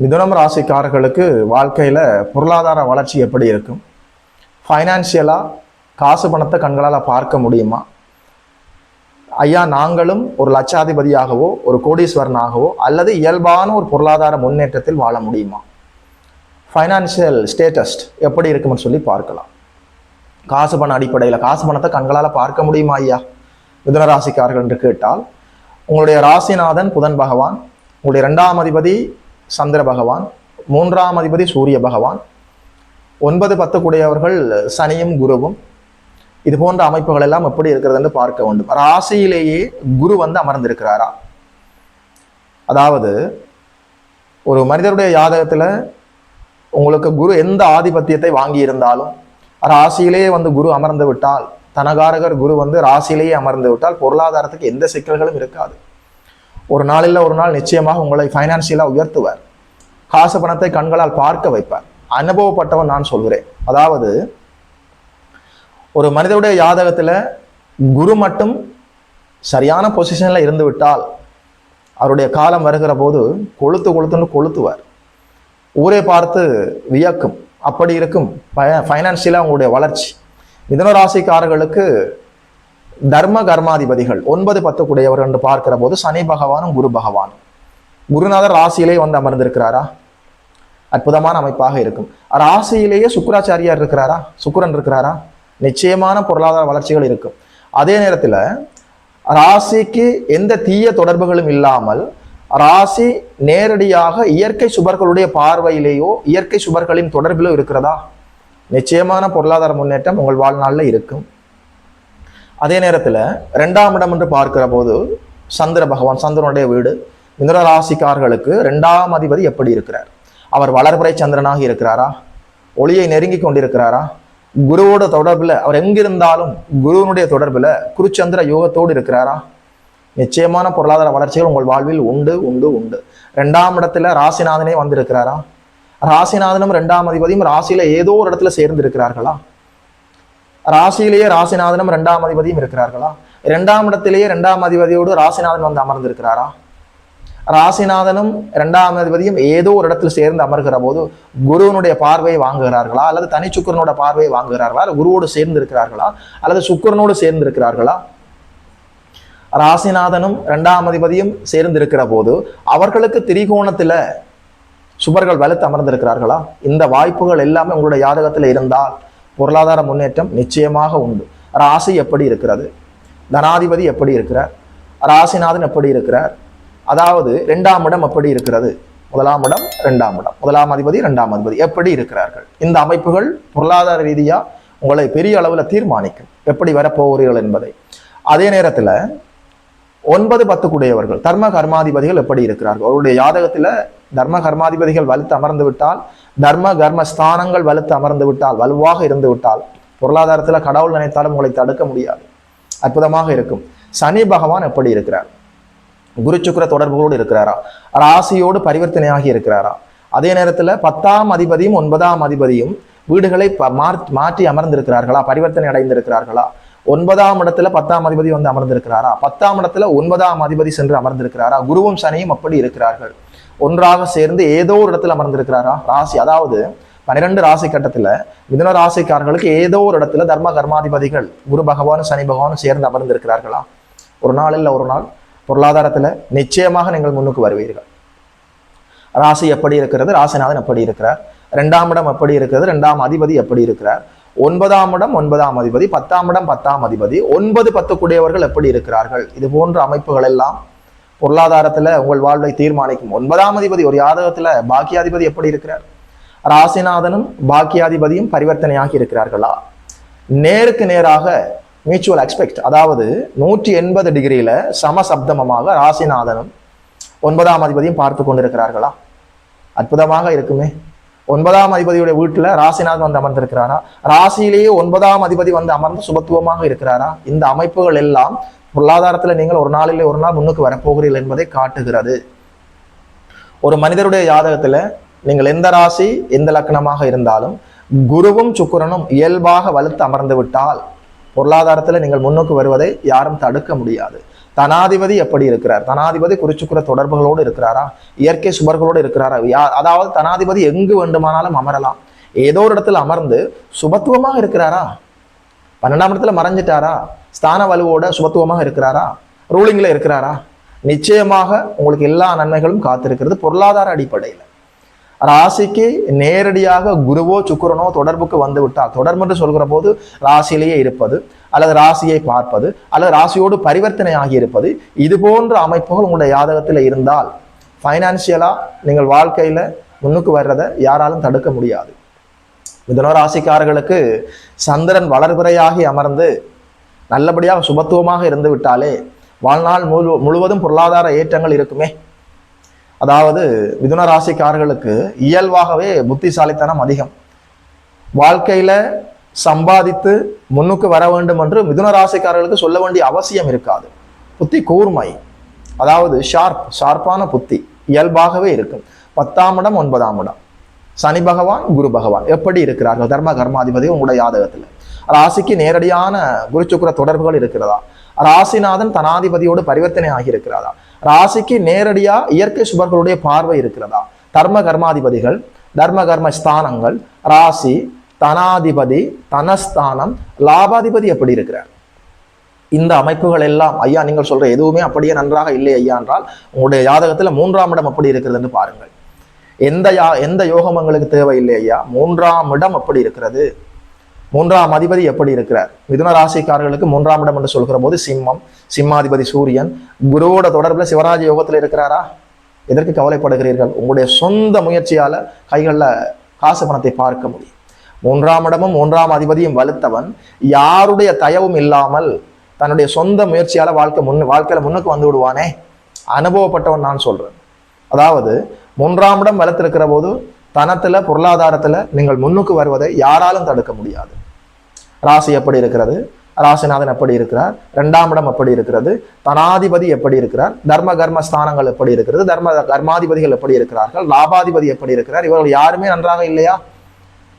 மிதுனம் ராசிக்காரர்களுக்கு வாழ்க்கையில் பொருளாதார வளர்ச்சி எப்படி இருக்கும்? ஃபைனான்சியலாக காசு பணத்தை கண்களால் பார்க்க முடியுமா? ஐயா நாங்களும் ஒரு லட்சாதிபதியாகவோ ஒரு கோடீஸ்வரனாகவோ அல்லது இயல்பான ஒரு பொருளாதார முன்னேற்றத்தில் வாழ முடியுமா? ஃபைனான்சியல் ஸ்டேட்டஸ் எப்படி இருக்கும்னு சொல்லி பார்க்கலாம். காசு பண அடிப்படையில் காசு பணத்தை கண்களால் பார்க்க முடியுமா ஐயா? மிதுன ராசிக்காரர்கள் என்று கேட்டால் உங்களுடைய ராசிநாதன் புதன் பகவான் உங்களுடைய இரண்டாம் அதிபதி சந்திர பகவான் மூன்றாம் அதிபதி சூரிய பகவான் ஒன்பது பத்து கூடியவர்கள் சனியும் குருவும். இது போன்ற அமைப்புகள் எல்லாம் எப்படி இருக்கிறது என்று பார்க்க வேண்டும். ராசியிலேயே குரு வந்து அமர்ந்திருக்கிறாரா? அதாவது ஒரு மனிதருடைய யாதகத்தில் உங்களுக்கு குரு எந்த ஆதிபத்தியத்தை வாங்கி இருந்தாலும் ராசியிலேயே வந்து குரு அமர்ந்து விட்டால் தனகாரகர் குரு வந்து ராசியிலேயே அமர்ந்து விட்டால் பொருளாதாரத்துக்கு எந்த சிக்கல்களும் இருக்காது. ஒரு நாளில் ஒரு நாள் நிச்சயமாக உங்களை ஃபைனான்சியலாக உயர்த்துவார். காசு பணத்தை கண்களால் பார்க்க வைப்பார். அனுபவப்பட்டவன் நான் சொல்கிறேன். அதாவது ஒரு மனிதனுடைய ஜாதகத்தில் குரு மட்டும் சரியான பொசிஷனில் இருந்துவிட்டால் அவருடைய காலம் வருகிற போது கொளுத்து கொளுத்துன்னு கொளுத்துவார். ஊரை பார்த்து வியக்கும். அப்படி இருக்கும் ஃபைனான்சியலாக உங்களுடைய வளர்ச்சி. மிதுன ராசிக்காரர்களுக்கு தர்ம கர்மாதிபதிகள் ஒன்பது பத்து கூடியவர் என்று பார்க்கிற போது சனி பகவானும் குரு பகவான் குருநாதர் ராசியிலே வந்து அமர்ந்திருக்கிறாரா? அற்புதமான அமைப்பாக இருக்கும். ராசியிலேயே சுக்கராச்சாரியார் இருக்கிறாரா? சுக்கரன் இருக்கிறாரா? நிச்சயமான பொருளாதார வளர்ச்சிகள் இருக்கும். அதே நேரத்தில் ராசிக்கு எந்த தீய தொடர்புகளும் இல்லாமல் ராசி நேரடியாக இயற்கை சுபர்களுடைய பார்வையிலேயோ இயற்கை சுபர்களின் தொடர்பிலோ இருக்கிறதா? நிச்சயமான பொருளாதார முன்னேற்றம் உங்கள் வாழ்நாளில் இருக்கும். அதே நேரத்தில் ரெண்டாம் இடம் என்று பார்க்கிற போது சந்திர பகவான் சந்திரனுடைய வீடு மிதுன ராசிக்காரர்களுக்கு ரெண்டாம் அதிபதி எப்படி இருக்கிறார்? அவர் வளர்பிறை சந்திரனாக இருக்கிறாரா? ஒளியை நெருங்கி கொண்டிருக்கிறாரா? குருவோட தொடர்பில் அவர் எங்கிருந்தாலும் குருவனுடைய தொடர்பில் குருச்சந்திர யோகத்தோடு இருக்கிறாரா? நிச்சயமான பொருளாதார வளர்ச்சிகள் உங்கள் வாழ்வில் உண்டு உண்டு உண்டு. ரெண்டாம் இடத்துல ராசிநாதனே வந்திருக்கிறாரா? ராசிநாதனும் ரெண்டாம் அதிபதியும் ராசியில ஏதோ ஒரு இடத்துல சேர்ந்து இருக்கிறார்களா ராசியிலேயே ராசிநாதனும் ரெண்டாம் அதிபதியும் இருக்கிறார்களா? இரண்டாம் இடத்திலேயே ரெண்டாம் அதிபதியோடு ராசிநாதன் வந்து அமர்ந்திருக்கிறாரா? ராசிநாதனும் இரண்டாம் அதிபதியும் ஏதோ ஒரு இடத்தில் சேர்ந்து அமர்கிற போது குருவனுடைய பார்வையை வாங்குகிறார்களா? அல்லது தனி சுக்கரனோட பார்வையை வாங்குகிறார்களா? அல்லது குருவோடு சேர்ந்து இருக்கிறார்களா அல்லது சுக்கரனோடு சேர்ந்து இருக்கிறார்களா ராசிநாதனும் இரண்டாம் அதிபதியும் சேர்ந்து இருக்கிற போது அவர்களுக்கு திரிகோணத்துல சுபர்கள் வலுத்து அமர்ந்திருக்கிறார்களா? இந்த வாய்ப்புகள் எல்லாமே உங்களுடைய ஜாதகத்தில் இருந்தால் பொருளாதார முன்னேற்றம் நிச்சயமாக உண்டு. ராசி எப்படி இருக்கிறது? தனாதிபதி எப்படி இருக்கிறார்? ராசிநாதன் எப்படி இருக்கிறார்? அதாவது ரெண்டாம் இடம் எப்படி இருக்கிறது? முதலாம் இடம் ரெண்டாம் இடம். முதலாம் அதிபதி ரெண்டாம் அதிபதி. எப்படி இருக்கிறார்கள்? இந்த அமைப்புகள் பொருளாதார ரீதியா உங்களை பெரிய அளவில் தீர்மானிக்கும். எப்படி வரப்போகிறீர்கள் என்பதை. அதே நேரத்தில் ஒன்பது பத்து கூடியவர்கள் தர்ம கர்மாதிபதிகள் எப்படி இருக்கிறார்கள்? அவருடைய ஜாதகத்தில் தர்ம கர்மாதிபதிகள் வலுத்து அமர்ந்து விட்டால் தர்ம கர்ம ஸ்தானங்கள் வலுத்து அமர்ந்து விட்டால் வலுவாக இருந்து விட்டால் பொருளாதாரத்தில் கடவுள் நினைத்தாலும் உங்களை தடுக்க முடியாது. அற்புதமாக இருக்கும். சனி பகவான் எப்படி இருக்கிறார்? குரு சுக்கிர தொடர்புகளோடு இருக்கிறாரா? ராசியோடு பரிவர்த்தனையாகி இருக்கிறாரா? அதே நேரத்தில் பத்தாம் அதிபதியும் ஒன்பதாம் அதிபதியும் வீடுகளை மாற்றி அமர்ந்திருக்கிறார்களா? பரிவர்த்தனை அடைந்திருக்கிறார்களா? ஒன்பதாம் இடத்துல பத்தாம் அதிபதி வந்து அமர்ந்திருக்கிறாரா? பத்தாம் இடத்துல ஒன்பதாம் அதிபதி சென்று அமர்ந்திருக்கிறாரா? குருவும் சனியும் அப்படி இருக்கிறார்கள். ஒன்றாக சேர்ந்து ஏதோ ஒரு இடத்துல அமர்ந்திருக்கிறாரா? ராசி அதாவது பன்னிரெண்டு ராசி கட்டத்துல மிதுன ராசிக்காரர்களுக்கு ஏதோ ஒரு இடத்துல தர்ம கர்மாதிபதிகள் குரு பகவானும் சனி பகவானும் சேர்ந்து அமர்ந்திருக்கிறார்களா? ஒரு நாள் இல்லை ஒரு நாள். பொருளாதாரத்துல நிச்சயமாக நீங்கள் முன்னுக்கு வருவீர்கள். ராசி எப்படி இருக்கிறது? ராசிநாதன் எப்படி இருக்கிறார்? ரெண்டாம் இடம் எப்படி இருக்கிறது? ரெண்டாம் அதிபதி எப்படி இருக்கிறார்? ஒன்பதாம் இடம் ஒன்பதாம் அதிபதி பத்தாம் இடம் பத்தாம் அதிபதி ஒன்பது பத்து கூடியவர்கள் எப்படி இருக்கிறார்கள்? இது போன்ற அமைப்புகள் எல்லாம் பொருளாதாரத்துல உங்கள் வாழ்வை தீர்மானிக்கும். ஒன்பதாம் அதிபதி ஒரு யாதகத்துல பாக்கியாதிபதி எப்படி இருக்கிறார்? ராசிநாதனும் பாக்கியாதிபதியும் பரிவர்த்தனையாகி இருக்கிறார்களா? நேருக்கு நேராக மியூச்சுவல் எக்ஸ்பெக்ட் அதாவது நூற்றி எண்பது டிகிரியில சமசப்தமமாக ராசிநாதனும் ஒன்பதாம் அதிபதியும் பார்த்து கொண்டிருக்கிறார்களா? அற்புதமாக இருக்குமே. ஒன்பதாம் அதிபதியுடைய வீட்டுல ராசிநாதன் வந்து அமர்ந்திருக்கிறாரா? ராசியிலேயே ஒன்பதாம் அதிபதி வந்து அமர்ந்து சுபத்துவமாக இருக்கிறாரா? இந்த அமைப்புகள் எல்லாம் பொருளாதாரத்தில் நீங்கள் ஒரு நாளிலே ஒரு நாள் முன்னுக்கு வரப்போகிறீர்கள் என்பதை காட்டுகிறது. ஒரு மனிதருடைய ஜாதகத்தில் நீங்கள் எந்த ராசி எந்த லக்னமாக இருந்தாலும் குருவும் சுக்கிரனும் இயல்பாக வலுத்து அமர்ந்து விட்டால் பொருளாதாரத்தில் நீங்கள் முன்னுக்கு வருவதை யாரும் தடுக்க முடியாது. தனாதிபதி எப்படி இருக்கிறார்? தனாதிபதி குறிச்சுக்குற தொடர்புகளோடு இருக்கிறாரா? இயற்கை சுபர்களோடு இருக்கிறாரா? அதாவது தனாதிபதி எங்கு வேண்டுமானாலும் அமரலாம். ஏதோ ஒரு இடத்துல அமர்ந்து சுபத்துவமாக இருக்கிறாரா? பன்னெண்டாம் இடத்துல மறைஞ்சிட்டாரா? ஸ்தான வலுவோட சுபத்துவமாக இருக்கிறாரா? ரூலிங்கில் இருக்கிறாரா? நிச்சயமாக உங்களுக்கு எல்லா நன்மைகளும் காத்திருக்கிறது பொருளாதார அடிப்படையில். ராசிக்கு நேரடியாக குருவோ சுக்கிரனோ தொடர்புக்கு வந்து விட்டால் தொடர்பு என்று சொல்கிற போது ராசியிலேயே இருப்பது அல்லது ராசியை பார்ப்பது அல்லது ராசியோடு பரிவர்த்தனை ஆகி இருப்பது இது போன்ற அமைப்புகள் உங்களுடைய ஜாதகத்தில் இருந்தால் ஃபைனான்சியலாக நீங்கள் வாழ்க்கையில் முன்னுக்கு வர்றதை யாராலும் தடுக்க முடியாது. மிதனோ ராசிக்காரர்களுக்கு சந்திரன் வளர்பிறையாகி அமர்ந்து நல்லபடியாக சுபத்துவமாக இருந்து விட்டாலே வாழ்நாள் முழு முழுவதும் பொருளாதார ஏற்றங்கள் இருக்குமே. அதாவது மிதுன ராசிக்காரர்களுக்கு இயல்பாகவே புத்திசாலித்தனம் அதிகம். வாழ்க்கையில சம்பாதித்து முன்னுக்கு வர வேண்டும் என்று மிதுன ராசிக்காரர்களுக்கு சொல்ல வேண்டிய அவசியம் இருக்காது. புத்தி கூர்மை. அதாவது ஷார்ப் ஷார்ப்பான புத்தி இயல்பாகவே இருக்கும். பத்தாம் இடம் ஒன்பதாம் இடம். சனி பகவான் குரு பகவான். எப்படி இருக்கிறார்கள்? தர்ம கர்மாதிபதி உங்களுடைய ஜாதகத்தில் ராசிக்கு நேரடியான குரு தொடர்புகள் இருக்கிறதா? ராசிநாதன் தனாதிபதியோடு பரிவர்த்தனை ஆகியிருக்கிறதா? ராசிக்கு நேரடியா இயற்கை சுபர்களுடைய பார்வை இருக்கிறதா? தர்ம கர்மாதிபதிகள் தர்ம கர்ம ஸ்தானங்கள் ராசி தனாதிபதி தனஸ்தானம் லாபாதிபதி எப்படி இருக்கிறார்? இந்த அமைப்புகள் எல்லாம் ஐயா நீங்கள் சொல்ற எதுவுமே அப்படியே நன்றாக இல்லை ஐயா என்றால் உங்களுடைய ஜாதகத்துல மூன்றாம் இடம் எப்படி இருக்கிறது என்று பாருங்கள். எந்த யா எந்த யோகம் எங்களுக்கு தேவையில்லை ஐயா? மூன்றாம் இடம் எப்படி இருக்கிறது? மூன்றாம் அதிபதி எப்படி இருக்கிறார்? மிதுன ராசிக்காரர்களுக்கு மூன்றாம் இடம் என்று சொல்கிற போது சிம்மம் சிம்மாதிபதி சூரியன். குருவோட தொடர்பில் சிவராஜ யோகத்தில் இருக்கிறாரா? எதற்கு கவலைப்படுகிறீர்கள்? உங்களுடைய சொந்த முயற்சியால கைகளில் காசு பணத்தை பார்க்க முடியும். மூன்றாம் இடமும் மூன்றாம் அதிபதியும் வலுத்தவன். யாருடைய தயவும் இல்லாமல் தன்னுடைய சொந்த முயற்சியால வாழ்க்கை முன் வாழ்க்கையில முன்னுக்கு வந்து விடுவானே? அனுபவப்பட்டவன் நான் சொல்றேன். அதாவது மூன்றாம் இடம் வலுத்திருக்கிற போது தனத்துல பொருளாதாரத்துல நீங்கள் முன்னுக்கு வருவதை யாராலும் தடுக்க முடியாது. ராசி எப்படி இருக்கிறது? ராசிநாதன் எப்படி இருக்கிறார்? ரெண்டாம் இடம் எப்படி இருக்கிறது? தனாதிபதி எப்படி இருக்கிறார்? தர்ம கர்ம ஸ்தானங்கள் எப்படி இருக்கிறது? தர்ம கர்மாதிபதிகள் எப்படி இருக்கிறார்கள்? லாபாதிபதி எப்படி இருக்கிறார்? இவர்கள் யாருமே நன்றாக இல்லையா?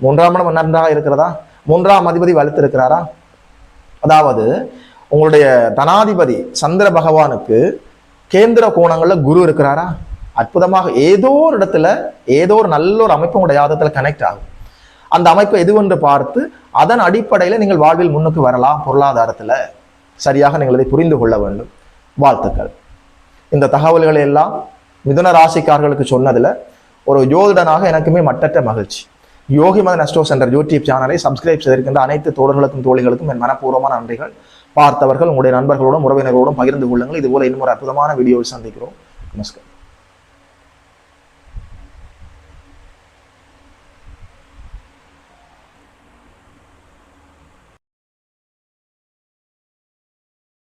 மூன்றாம் இடம் நன்றாக இருக்கிறதா? மூன்றாம் அதிபதி வலுத்திருக்கிறாரா? அதாவது உங்களுடைய தனாதிபதி சந்திர பகவானுக்கு கேந்திர கோணங்களில் குரு இருக்கிறாரா? அற்புதமாக ஏதோ ஒரு இடத்துல ஏதோ ஒரு நல்ல ஒரு அமைப்பு உங்களுடைய யாதத்தில் கனெக்ட் ஆகும். அந்த அமைப்பு எதுவென்று பார்த்து அதன் அடிப்படையில் நீங்கள் வாழ்வில் முன்னுக்கு வரலாம் பொருளாதாரத்தில். சரியாக நீங்கள் இதை புரிந்து கொள்ள வேண்டும். வாழ்த்துக்கள். இந்த தகவல்களை எல்லாம் மிதுன ராசிக்காரர்களுக்கு சொன்னதில் ஒரு ஜோதிடனாக எனக்குமே மட்டற்ற மகிழ்ச்சி. Yogi Madan astro center YouTube சேனலை சப்ஸ்கிரைப் செய்திருக்கின்ற அனைத்து தோழர்களுக்கும் தோழிகளுக்கும் என் மனப்பூர்வமான நன்றிகள். பார்த்தவர்கள் உங்களுடைய நண்பர்களோடும் உறவினர்களோடும் பகிர்ந்து கொள்ளுங்கள். இதுபோல இன்னும் ஒரு அற்புதமான வீடியோவில் சந்திக்கிறோம். நமஸ்கார்